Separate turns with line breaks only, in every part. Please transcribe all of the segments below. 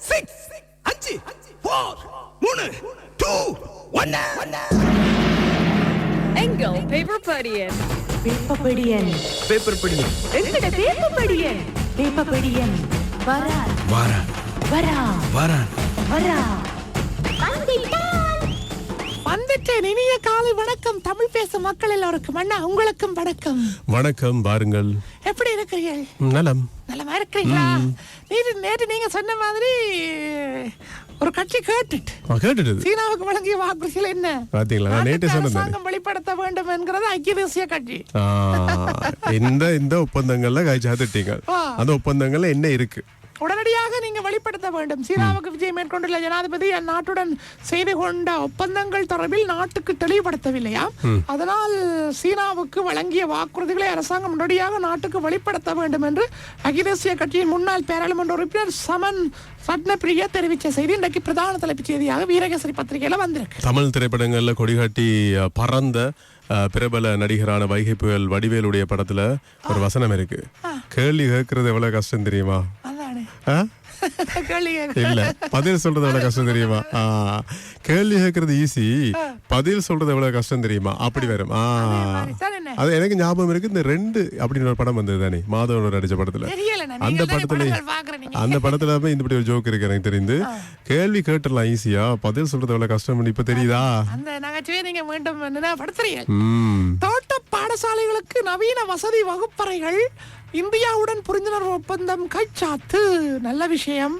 Six அஞ்சு four மூணு two ஒன்னு
எங்கள் பேப்பர் படியன்
வேப்பப்படியன்
பேப்பர் படி
எங்கட வேப்பப்படியன் வேப்பப்படியன் வரா
வாரான்
வரா
வாரான்
வரா
வந்துட்டேன் இனிய காலை வணக்கம். தமிழ் பேசும் மக்கள் எல்லோருக்கும் அண்ணா உங்களுக்கும் வணக்கம்.
வணக்கம் வாருங்கள்.
எப்படி இருக்கிறீர்கள்?
நலம்.
நலமா இருக்கிறீங்களா? நேற்று நேற்று நீங்க சொன்ன மாதிரி ஒரு கட்சி கேட்டுட்டு
ஆ, கேட்டுட்டது
சீனாவுக்கு வழங்கிய வாக்குறுதிகள் என்ன?
பாத்தீங்களா? நேற்று
அரசாங்கம் வெளிப்படுத்த வேண்டும் என்கிறது ஐக்கிய தேசிய கட்சி.
இந்த இந்த ஒப்பந்தங்கள்ல காய்ச்சாத்துட்டீங்க
ஆ.
அந்த ஒப்பந்தங்கள்ல என்ன இருக்கு?
வெளிப்படுத்த வேண்டும் சீனாவுக்கு விஜயம் மேற்கொண்டுள்ள ஜனாதிபதி அந்நாட்டுடன் செய்து கொண்ட ஒப்பந்தங்கள் தொடர்பில் நாட்டுக்கு தெளிவுபடுத்தவில்லையா அதனால் சீனாவுக்கு வழங்கிய வாக்குறுதிகளை அரசாங்கம் உடனடியாக நாட்டுக்கு வெளிப்படுத்த வேண்டும் என்று அகில தேசிய கட்சியின் முன்னாள் பாராளுமன்ற உறுப்பினர் சமன் ரத்னபிரியா தெரிவித்த செய்தி இன்றைக்கு பிரதான தலைப்புச் செய்தியாக வீரகேசரி பத்திரிகையில வந்திருக்கு
தமிழ் திரைப்படங்கள்ல கொடிகாட்டி பறந்த பிரபல நடிகரான வைகை புயல் வடிவேலுடைய படத்துல ஒரு வசனம் இருக்கு கேள்வி கேட்கறது எவ்வளவு கஷ்டம் தெரியுமா இல்ல பதில் சொல்றது எவ்வளவு கஷ்டம் தெரியுமா? கேள்வி கேட்கறது ஈஸி பதில் சொல்றது எவ்வளவு கஷ்டம் தெரியுமா? அப்படி வரும்? அது எனக்கு ஞாபகம் இருக்கு இந்த ரெண்டு அப்படின்னு ஒரு படம் வந்தது தானே மாதவன் நடிச்ச படத்துல. அந்த படத்துல. அந்த படத்துல இந்த இப்படி ஒரு ஜோக் இருக்கு எனக்கு தெரிந்து. கேள்வி கேட்டுடலாம் ஈஸியா பதில் சொல்றது எவ்வளவு கஷ்டம் இப்ப தெரியுதா?
அந்த நகைச்சுவையை நீங்க மீண்டும் பாடசாலைகளுக்கு நவீன வசதி வகுப்பறைகள் இந்தியாவுடன் புரிந்துணர்வு ஒப்பந்தம் கைச்சாத்து. நல்ல விஷயம்.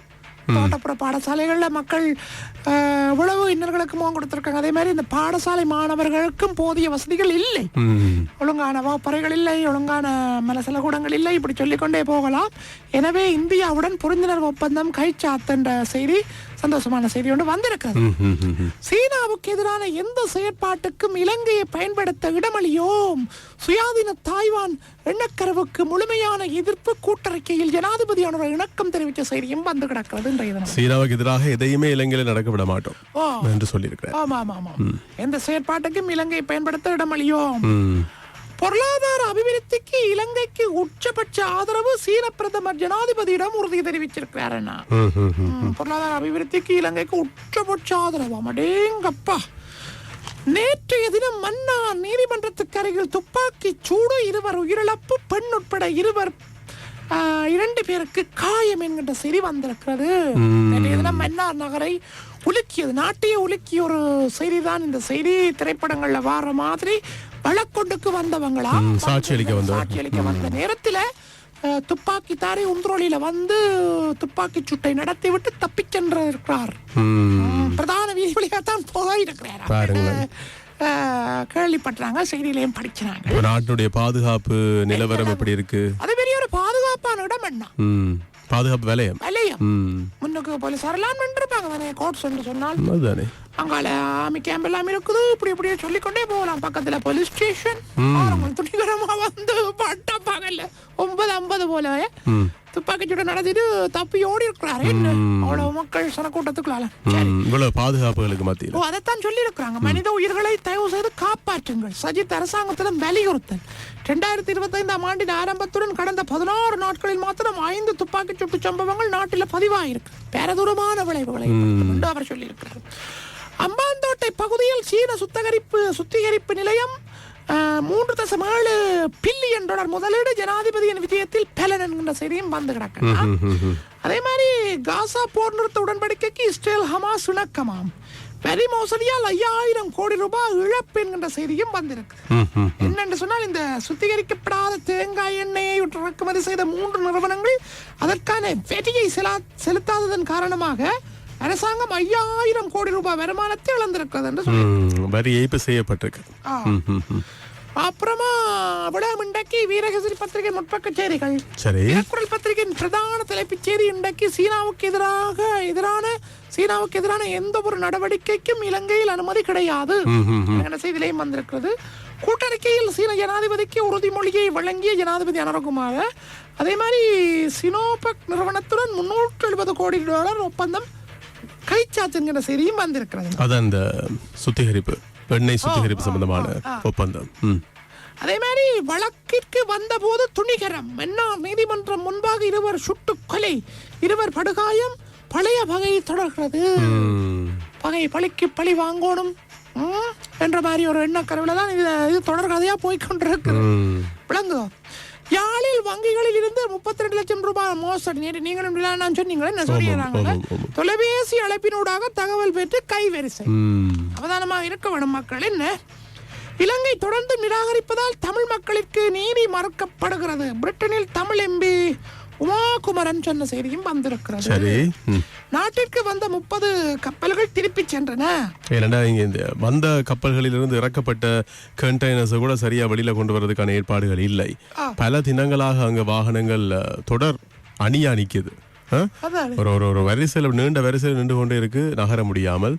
தோட்டப்புற பாடசாலைகள்ல மக்கள் உழவு இன்னர்களுக்கு முகம் கொடுத்திருக்காங்க. அதே மாதிரி இந்த பாடசாலை மாணவர்களுக்கும் போதிய வசதிகள் இல்லை. ஒழுங்கான வகுப்பறைகள் இல்லை ஒழுங்கான மலசலகூடங்கள் இல்லை. இப்படி சொல்லிக்கொண்டே போகலாம். எனவே இந்தியாவுடன் புரிந்துணர்வு ஒப்பந்தம் கைச்சாத்து என்ற செய்தி சந்தோஷமான செய்தி ஒன்று வந்திருக்கிறது. சீனாவுக்கு எதிரான எந்த செயற்பாட்டுக்கும் இலங்கையை பயன்படுத்த இடமளியோம் சுயாதீன தாய்வான் எண்ணக்கருவுக்கு முழுமையான எதிர்ப்பு கூட்டறிக்கையில் ஜனாதிபதியான இணக்கம் தெரிவித்த செய்தியும் வந்து கிடக்கிறது இன்றைய தினம்.
சீனாவுக்கு எதிராக எதையுமே இலங்கையில நடக்க விட மாட்டோம் என்று சொல்லியிருக்கிறேன்
ஆமா ஆமா ஆமா எந்த செயற்பாட்டுக்கும் இலங்கையை பயன்படுத்த இடமளியோம் பொருளாதார அபிவிருத்திக்கு இலங்கைக்கு உச்சபட்ச ஆதரவு சீன பிரதமர் ஜனாதிபதியிடம் உறுதி தெரிவிச்சிருக்கிறார் பொருளாதார அபிவிருத்திக்கு இலங்கைக்கு உச்சபட்ச ஆதரவு. அடேங்கப்பா. நேற்றைய தினம் மன்னா நீதிமன்றத்துக்கு அருகில் துப்பாக்கி சூடு இருவர் உயிரிழப்பு பெண் உட்பட இருவர் இரண்டு பேருக்கு காயம் என்கின்ற செய்தி வந்திருக்கிறது. மன்னார் நகரை உலுக்கியது நாட்டையே உலுக்கிய ஒரு செய்தி தான் இந்த செய்தி திரைப்படங்கள்ல வார மாதிரி வழக்கொண்டுக்கு வந்தவங்களா?
சாட்சி அளிக்க வந்தவர்.
சாட்சி அளிக்க வந்த நேரத்துல துப்பாக்கிதாரி உந்துரோலியில வந்து துப்பாக்கி சுட்டை நடத்திவிட்டு தப்பிச் சென்றிருக்கிறார்.
ம்.
பிரதான வீதி வழியாத்தான் போயிருக்கிறார்.
பாருங்களேன்.
அஹ், கேள்விப்பட்டாங்க செய்தியிலையும் படிச்சாங்க
இப்ப நாட்டினுடைய பாதுகாப்பு நிலவரம் எப்படி இருக்கு?
அது பெரிய ஒரு பாதுகாப்பான இடம் என்ன
ம் பாதுகாப்பு வேலையம்
வலயம் முன்னுக்கு போலீஸ் வரலாம் இருப்பாங்க தானே கோட் சொல்லி சொன்னால்.
அதுதானே
அங்கால ஆமி கேம்ப் எல்லாம் இருக்குது. இப்படி இப்படியே சொல்லிக்கொண்டே போகலாம். பக்கத்துல போலீஸ் ஸ்டேஷன் துணிகரமா வந்து பட்ட பகல்ல. ஒன்பது ஐம்பது போல. துப்பாக்கிச்சூட நடத்திட்டு தப்பி ஓடி இருக்கிறாரு. என்ன அவ்வளவு மக்கள் சனக்கூட்டத்துக்குள்ளால.
இவ்வளவு பாதுகாப்புகளுக்கு மத்தியில்.
ஓ அதைத்தான் சொல்லி இருக்கிறாங்க மனித உயிர்களை தயவு செய்து காப்பாற்றுங்கள். சஜித் அரசாங்கத்திடம் வலியுறுத்தல். ரெண்டாயிரத்தி இருபத்தைந்தாம் ஆண்டின் ஆரம்பத்துடன் கடந்த பதினாறு நாட்களில் மாத்திரம் ஐந்து துப்பாக்கிச் சூட்டு சம்பவங்கள் நாட்டில் பதிவாயிருக்கு. பேரதூரமான விளைவுகளை என்று அவர் சொல்லியிருக்கிறார். அம்பாந்தோட்டை பகுதியில் சீன சுத்தகரிப்பு சுத்திகரிப்பு நிலையம் மூன்று தசம் ஏழு பில்லியன் டாலர் முதலீடு ஜனாதிபதியின் விஜயத்தில் பலன் என்கின்ற செய்தியும் வந்து கிடக்கலாம் அதே மாதிரி காசா போர் நிறுத்த உடன்படிக்கைக்கு இஸ்ரேல் ஹமாஸ் இணக்கமாம். வரி மோசடியால் ஐயாயிரம் கோடி ரூபாய் இழப்பு என்கின்ற செய்தியும் வந்திருக்கு. என்னென்று சொன்னால் இந்த சுத்திகரிக்கப்படாத தேங்காய் எண்ணெயை இறக்குமதி செய்த மூன்று நிறுவனங்கள் அதற்கான செலா- செலுத்தாததன் காரணமாக அரசாங்கம் ஐயாயிரம் கோடி ரூபாய் வருமானத்தை இழந்திருக்கிறது என்று சொல்லி
வரி ஏய்ப்பு செய்யப்பட்டிருக்கு.
அப்புறமா விழாம் இன்றைக்கு வீரகேசரி பத்திரிகை முற்பக்க செய்திகள்.
சரி.
குரல் பத்திரிகையின் பிரதான தலைப்புச் செய்தி இன்றைக்கு சீனாவுக்கு எதிராக எதிரான சீனாவுக்கு எதிரான எந்த ஒரு நடவடிக்கைக்கும் இலங்கையில் அனுமதி கிடையாது.
ம், ம், ம்.
என்கிற செய்தியிலையும் வந்திருக்கிறது. கூட்டறிக்கையில் சீன ஜனாதிபதிக்கு உறுதிமொழியை வழங்கிய ஜனாதிபதி அனரகுமார அதே மாதிரி சினோபக் நிறுவனத்துடன் முன்னூற்று எழுபது கோடி டாலர் ஒப்பந்தம் கைச்சாத்து என்கிற செய்தியும் வந்திருக்கிறது
அது அந்த சுத்திகரிப்பு எண்ணெய் சுத்திகரிப்பு சம்பந்தமான ஒப்பந்தம்.
அதே மாதிரி வழக்கிற்கு வந்தபோது துணிகரம் மன்னார் நீதிமன்றம் முன்பாக இருவர் சுட்டு கொலை இருவர் படுகாயம் பழைய பகை தொடர்கிறது. பகை பழிக்கு பழி வாங்கணும் என்ற மாதிரி ஒரு எண்ணக்கருவில் தான் இது இது தொடர்கதையா போய்கொண்டிருக்கு. விளங்குதோ? வங்கிகளில் இருந்து முப்பத்தி ரெண்டு லட்சம் ரூபாய் மோசடி நீங்களும் நான் சொன்னீங்களே என்ன சொல்லிடுறாங்க. தொலைபேசி அழைப்பினூடாக தகவல் பெற்று கைவரிசை. அவதானமாக இருக்க வேணும் மக்கள் என்ன இலங்கை தொடர்ந்து நிராகரிப்பதால் தமிழ் மக்களுக்கு நீதி மறுக்கப்படுகிறது பிரிட்டனில் தமிழ் எம்பி உமாகுமரன் சொன்ன செய்தியும் வந்திருக்கிறது.
சரி ம்.
நாட்டிற்கு வந்த முப்பது கப்பல்கள் திருப்பி சென்றன.
ஏனண்டா இங்க இந்த வந்த கப்பல்களிலிருந்து இறக்கப்பட்ட கண்டெய்னர்ஸை கூட சரியா வெளியில கொண்டு வரதுக்கான ஏற்பாடுகள் இல்லை. பல தினங்களாக அங்க வாகனங்கள் அஹ், தொடர் அணியா நிக்குது. ஒரு ஒரு ஒரு வரிசையில் நீண்ட வரிசையில் நின்று கொண்டே இருக்கு. நகர முடியாமல்.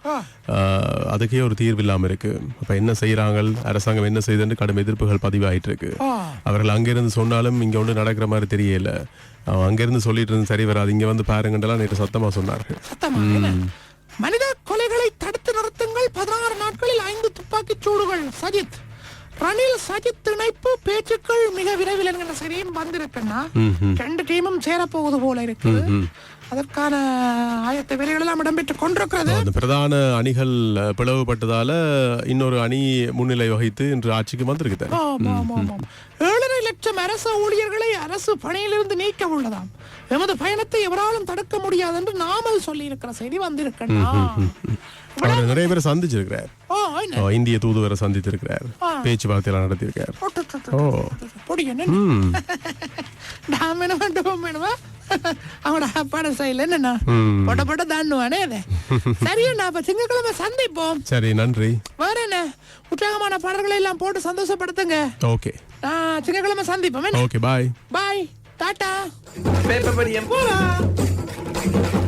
அதுக்கே ஒரு தீர்வு இல்லாம இருக்கு. அப்ப என்ன செய்யறாங்க அரசாங்கம் என்ன செய்யுதுன்னு கடும் எதிர்ப்புகள் பதிவாயிட்டு இருக்கு. அவர்கள் அங்கிருந்து சொன்னாலும் இங்க ஒன்று நடக்கிற மாதிரி தெரியல. அவன் அங்கிருந்து சொல்லிட்டு இருந்து சரி வராது இங்க வந்து பாருங்கன்றலாம் நேற்று சத்தமா சொன்னார்கள்?
மனித கொலைகளை தடுத்து நிறுத்துங்கள். பதினாறு நாட்களில் ஐந்து துப்பாக்கிச் சூடுகள். சஜித். ரணில் சஜித் இணைப்பு பேச்சுக்கள் மிக விரைவில் என்கிற செய்தியும் வந்திருக்குன்னா ரெண்டு டீமும் சேரப்போவது போல இருக்குது அதற்கான ஆயத்த வேலைகள் எல்லாம் இடம்பெற்றுக் கொண்டிருக்கிறது.
அந்த பிரதான அணிகள் பிளவுபட்டதால இன்னொரு அணி முன்னிலை வகித்து இன்று ஆட்சிக்கு வந்திருக்கு தானே?
ஆமா, ஆமா, ஆமா. ஏழரை லட்சம் அரசு ஊழியர்களை அரசு பணியிலிருந்து நீக்க உள்ளதாம். எமது பயணத்தை எவராலும் தடுக்க முடியாது என்று நாமல் சொல்லி இருக்கிற செய்தி வந்திருக்கா
நிறைய பேரை சந்திச்சிருக்கிறார். இந்திய தூதுவரை சந்தித்திருக்கிறார்.
ஆ.
பேச்சுவார்த்தையெல்லாம் நடத்தியிருக்கார். ஓ
பொடி என்ன? டாம் வேணுமா டோம் அவனோட அப்பாட சைல என்னண்ணா?
ம்.
பொட பொட தாண்டுவானே அது சரியண்ணா அப்ப திங்கட்கிழமை சந்திப்போம்.
சரி நன்றி.
வேற என்ன? உற்சாகமான பாடல்களை எல்லாம் போட்டு சந்தோஷப்படுத்துங்க.
ஓகே.
ஆ, திங்கட்கிழமை சந்திப்போம்
okay bye.
Bye. Tata.
Paper படியம் போலாம்